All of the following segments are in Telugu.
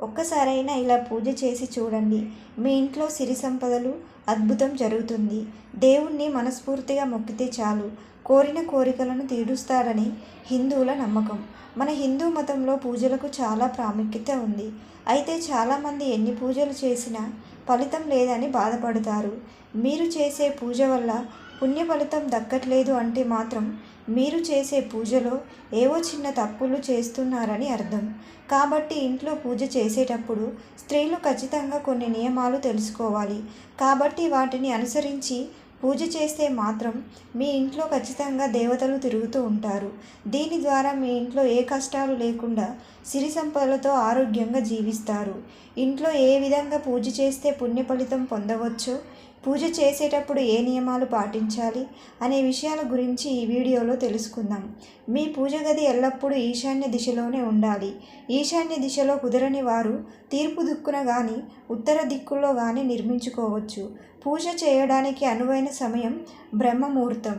ఒక్కసారైనా ఇలా పూజ చేసి చూడండి. మీ ఇంట్లో సిరి సంపదలు అద్భుతం జరుగుతుంది. దేవుణ్ణి మనస్ఫూర్తిగా మొక్కితే చాలు. కోరిన కోరికలను తీరుస్తాడని హిందువుల నమ్మకం. మన హిందూ మతంలో పూజలకు చాలా ప్రాముఖ్యత ఉంది. అయితే చాలామంది ఎన్ని పూజలు చేసినా ఫలితం లేదని బాధపడతారు. మీరు చేసే పూజ వల్ల పుణ్య ఫలితం దక్కట్లేదు అంటే మాత్రం మీరు చేసే పూజలో ఏవో చిన్న తప్పులు చేస్తున్నారని అర్థం. కాబట్టి ఇంట్లో పూజ చేసేటప్పుడు స్త్రీలు ఖచ్చితంగా కొన్ని నియమాలు తెలుసుకోవాలి. కాబట్టి వాటిని అనుసరించి పూజ చేస్తే మాత్రం మీ ఇంట్లో ఖచ్చితంగా దేవతలు తిరుగుతూ ఉంటారు. దీని ద్వారా మీ ఇంట్లో ఏ కష్టాలు లేకుండా సిరి సంపదలతో ఆరోగ్యంగా జీవిస్తారు. ఇంట్లో ఏ విధంగా పూజ చేస్తే పుణ్య ఫలితం పొందవచ్చో పూజ చేసేటప్పుడు ఏ నియమాలు పాటించాలి అనే విషయాల గురించి ఈ వీడియోలో తెలుసుకుందాం. మీ పూజ గది ఎల్లప్పుడూ ఈశాన్య దిశలోనే ఉండాలి. ఈశాన్య దిశలో కుదరని వారు తీర్పు దిక్కున కానీ ఉత్తర దిక్కులో కానీ నిర్మించుకోవచ్చు. పూజ చేయడానికి అనువైన సమయం బ్రహ్మముహూర్తం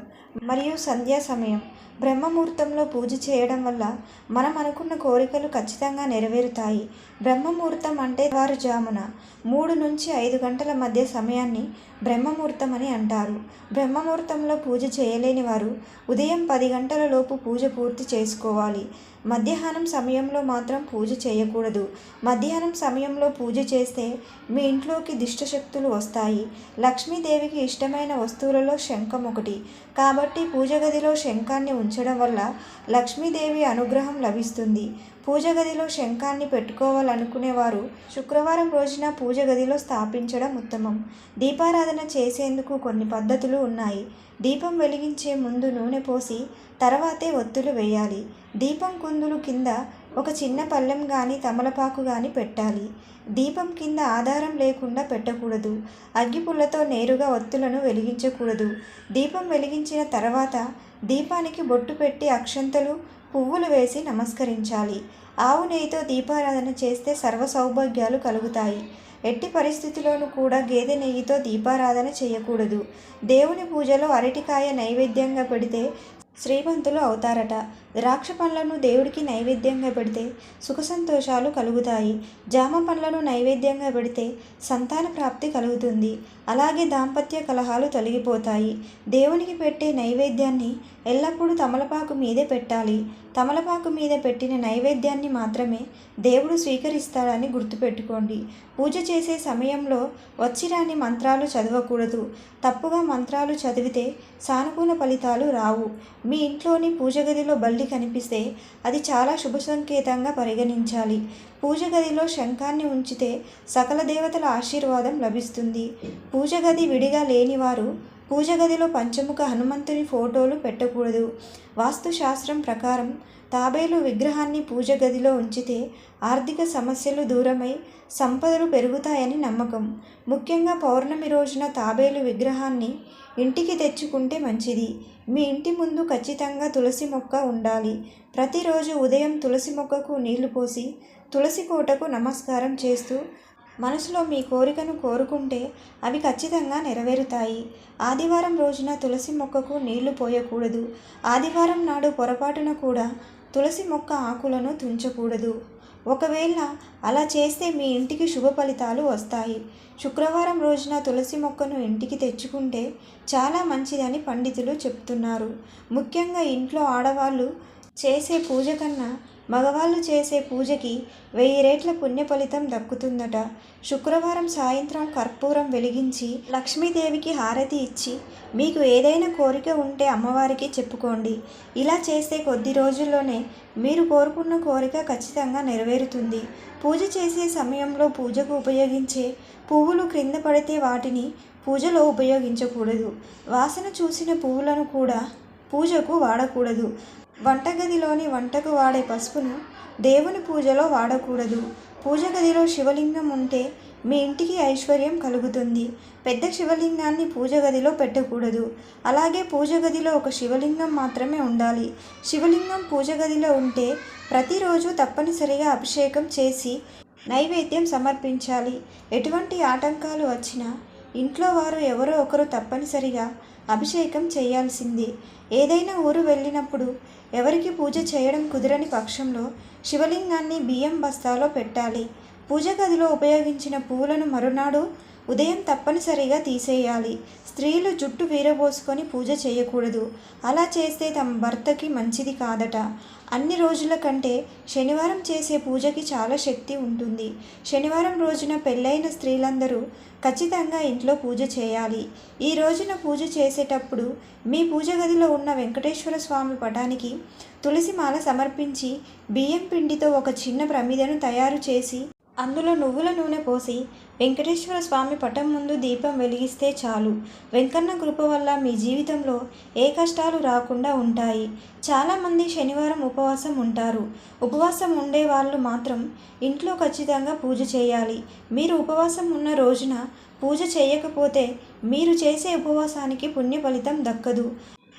మరియు సంధ్యా సమయం. బ్రహ్మముహూర్తంలో పూజ చేయడం వల్ల మనం అనుకున్న కోరికలు ఖచ్చితంగా నెరవేరుతాయి. బ్రహ్మముహూర్తం అంటే వారుజామున మూడు నుంచి ఐదు గంటల మధ్య సమయాన్ని బ్రహ్మముహూర్తం అని అంటారు. బ్రహ్మముహూర్తంలో పూజ చేయలేని వారు ఉదయం పది గంటల లోపు పూజ పూర్తి చేసుకోవాలి. మధ్యాహ్నం సమయంలో మాత్రం పూజ చేయకూడదు. మధ్యాహ్నం సమయంలో పూజ చేస్తే మీ ఇంట్లోకి దుష్టశక్తులు వస్తాయి. లక్ష్మీదేవికి ఇష్టమైన వస్తువులలో శంఖం ఒకటి. కాబట్టి పూజ గదిలో శంఖాన్ని ఉంచడం వల్ల లక్ష్మీదేవి అనుగ్రహం లభిస్తుంది. పూజ గదిలో శంఖాన్ని పెట్టుకోవాలనుకునేవారు శుక్రవారం రోజున పూజ గదిలో స్థాపించడం ఉత్తమం. దీపారాధన చేసేందుకు కొన్ని పద్ధతులు ఉన్నాయి. దీపం వెలిగించే ముందు నూనె పోసి తర్వాతే ఒత్తులు వేయాలి. దీపం కుందులు కింద ఒక చిన్న పళ్ళెం కానీ తమలపాకు కానీ పెట్టాలి. దీపం కింద ఆధారం లేకుండా పెట్టకూడదు. అగ్గిపుల్లతో నేరుగా ఒత్తులను వెలిగించకూడదు. దీపం వెలిగించిన తర్వాత దీపానికి బొట్టు పెట్టి అక్షంతలు పువ్వులు వేసి నమస్కరించాలి. ఆవు నెయ్యితో దీపారాధన చేస్తే సర్వ సౌభాగ్యాలు కలుగుతాయి. ఎట్టి పరిస్థితిలోనూ కూడా గేదె నెయ్యితో దీపారాధన చేయకూడదు. దేవుని పూజలో అరటికాయ నైవేద్యంగా పెడితే శ్రీమంతులు అవుతారట. ద్రాక్ష పండ్లను దేవుడికి నైవేద్యంగా పెడితే సుఖ సంతోషాలు కలుగుతాయి. జామ పండ్లను నైవేద్యంగా పెడితే సంతాన ప్రాప్తి కలుగుతుంది. అలాగే దాంపత్య కలహాలు తొలగిపోతాయి. దేవునికి పెట్టే నైవేద్యాన్ని ఎల్లప్పుడూ తమలపాకు మీదే పెట్టాలి. తమలపాకు మీద పెట్టిన నైవేద్యాన్ని మాత్రమే దేవుడు స్వీకరిస్తాడని గుర్తుపెట్టుకోండి. పూజ చేసే సమయంలో వచ్చిరాని మంత్రాలు చదవకూడదు. తప్పుగా మంత్రాలు చదివితే సానుకూల ఫలితాలు రావు. మీ ఇంట్లోని పూజ గదిలో బల్లి కనిపిస్తే అది చాలా శుభ సంకేతంగా పరిగణించాలి. పూజ గదిలో శంఖాన్ని ఉంచితే సకల దేవతల ఆశీర్వాదం లభిస్తుంది. పూజ గది విడిగా లేనివారు పూజ గదిలో పంచముఖ హనుమంతుని ఫోటోలు పెట్టకూడదు. వాస్తుశాస్త్రం ప్రకారం తాబేలు విగ్రహాన్ని పూజ గదిలో ఉంచితే ఆర్థిక సమస్యలు దూరమై సంపదలు పెరుగుతాయని నమ్మకం. ముఖ్యంగా పౌర్ణమి రోజున తాబేలు విగ్రహాన్ని ఇంటికి తెచ్చుకుంటే మంచిది. మీ ఇంటి ముందు ఖచ్చితంగా తులసి మొక్క ఉండాలి. ప్రతిరోజు ఉదయం తులసి మొక్కకు నీళ్ళు పోసి తులసి కోటకు నమస్కారం చేస్తూ మనసులో మీ కోరికను కోరుకుంటే అవి ఖచ్చితంగా నెరవేరుతాయి. ఆదివారం రోజున తులసి మొక్కకు నీళ్ళు పోయకూడదు. ఆదివారం నాడు పొరపాటున కూడా తులసి మొక్క ఆకులను తుంచకూడదు. ఒకవేళ అలా చేస్తే మీ ఇంటికి శుభ ఫలితాలు వస్తాయి. శుక్రవారం రోజున తులసి మొక్కను ఇంటికి తెచ్చుకుంటే చాలా మంచిదని పండితులు చెప్తున్నారు. ముఖ్యంగా ఇంట్లో ఆడవాళ్ళు చేసే పూజ కన్నా మగవాళ్ళు చేసే పూజకి వెయ్యి రేట్ల పుణ్య ఫలితం దక్కుతుందట. శుక్రవారం సాయంత్రం కర్పూరం వెలిగించి లక్ష్మీదేవికి హారతి ఇచ్చి మీకు ఏదైనా కోరిక ఉంటే అమ్మవారికి చెప్పుకోండి. ఇలా చేస్తే కొద్ది రోజుల్లోనే మీరు కోరుకున్న కోరిక ఖచ్చితంగా నెరవేరుతుంది. పూజ చేసే సమయంలో పూజకు ఉపయోగించే పువ్వులు క్రింద పడితే వాటిని పూజలో ఉపయోగించకూడదు. వాసన చూసిన పువ్వులను కూడా పూజకు వాడకూడదు. వంటగదిలోని వంటకు వాడే పసుపును దేవుని పూజలో వాడకూడదు. పూజ గదిలో శివలింగం ఉంటే మీ ఇంటికి ఐశ్వర్యం కలుగుతుంది. పెద్ద శివలింగాన్ని పూజ గదిలో పెట్టకూడదు. అలాగే పూజ గదిలో ఒక శివలింగం మాత్రమే ఉండాలి. శివలింగం పూజ గదిలో ఉంటే ప్రతిరోజు తప్పనిసరిగా అభిషేకం చేసి నైవేద్యం సమర్పించాలి. ఎటువంటి ఆటంకాలు వచ్చినా ఇంట్లో వారు ఎవరో ఒకరు తప్పనిసరిగా అభిషేకం చేయాల్సింది. ఏదైనా ఊరు వెళ్ళినప్పుడు ఎవరికి పూజ చేయడం కుదరని పక్షంలో శివలింగాన్ని బియ్యం బస్తాలో పెట్టాలి. పూజ గదిలో ఉపయోగించిన పువ్వులను మరునాడు ఉదయం తప్పనిసరిగా తీసేయాలి. స్త్రీలు జుట్టు వీరబోసుకొని పూజ చేయకూడదు. అలా చేస్తే తమ భర్తకి మంచిది కాదట. అన్ని రోజుల కంటే శనివారం చేసే పూజకి చాలా శక్తి ఉంటుంది. శనివారం రోజున పెళ్ళైన స్త్రీలందరూ ఖచ్చితంగా ఇంట్లో పూజ చేయాలి. ఈ రోజున పూజ చేసేటప్పుడు మీ పూజ గదిలో ఉన్న వెంకటేశ్వర స్వామి పటానికి తులసి మాల సమర్పించి బియ్యం పిండితో ఒక చిన్న ప్రమిదను తయారు చేసి అందులో నువ్వుల నూనె పోసి వెంకటేశ్వర స్వామి పటం ముందు దీపం వెలిగిస్తే చాలు. వెంకన్న కృప వల్ల మీ జీవితంలో ఏ కష్టాలు రాకుండా ఉంటాయి. చాలామంది శనివారం ఉపవాసం ఉంటారు. ఉపవాసం ఉండే వాళ్ళు మాత్రం ఇంట్లో ఖచ్చితంగా పూజ చేయాలి. మీరు ఉపవాసం ఉన్న రోజున పూజ చేయకపోతే మీరు చేసే ఉపవాసానికి పుణ్య ఫలితం దక్కదు.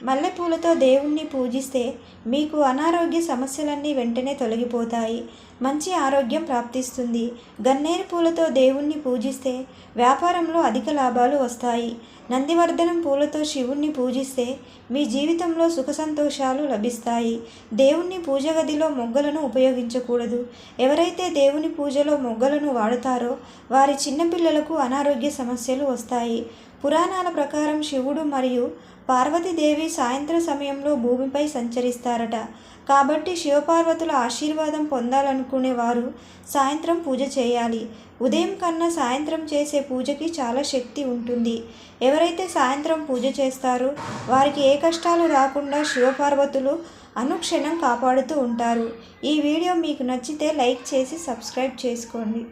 మల్లెపూలతో దేవుణ్ణి పూజిస్తే మీకు అనారోగ్య సమస్యలన్నీ వెంటనే తొలగిపోతాయి. మంచి ఆరోగ్యం ప్రాప్తిస్తుంది. గన్నేరు పూలతో దేవుణ్ణి పూజిస్తే వ్యాపారంలో అధిక లాభాలు వస్తాయి. నందివర్ధనం పూలతో శివుణ్ణి పూజిస్తే మీ జీవితంలో సుఖ సంతోషాలు లభిస్తాయి. దేవుణ్ణి పూజ గదిలో మొగ్గలను ఉపయోగించకూడదు. ఎవరైతే దేవుని పూజలో మొగ్గలను వాడతారో వారి చిన్నపిల్లలకు అనారోగ్య సమస్యలు వస్తాయి. పురాణాల ప్రకారం శివుడు మరియు పార్వతీదేవి సాయంత్ర సమయంలో భూమిపై సంచరిస్తారట. కాబట్టి శివపార్వతుల ఆశీర్వాదం పొందాలనుకునే వారు సాయంత్రం పూజ చేయాలి. ఉదయం కన్నా సాయంత్రం చేసే పూజకి చాలా శక్తి ఉంటుంది. ఎవరైతే సాయంత్రం పూజ చేస్తారో వారికి ఏ కష్టాలు రాకుండా శివపార్వతులు అనుక్షణం కాపాడుతూ ఉంటారు. ఈ వీడియో మీకు నచ్చితే లైక్ చేసి సబ్స్క్రైబ్ చేసుకోండి.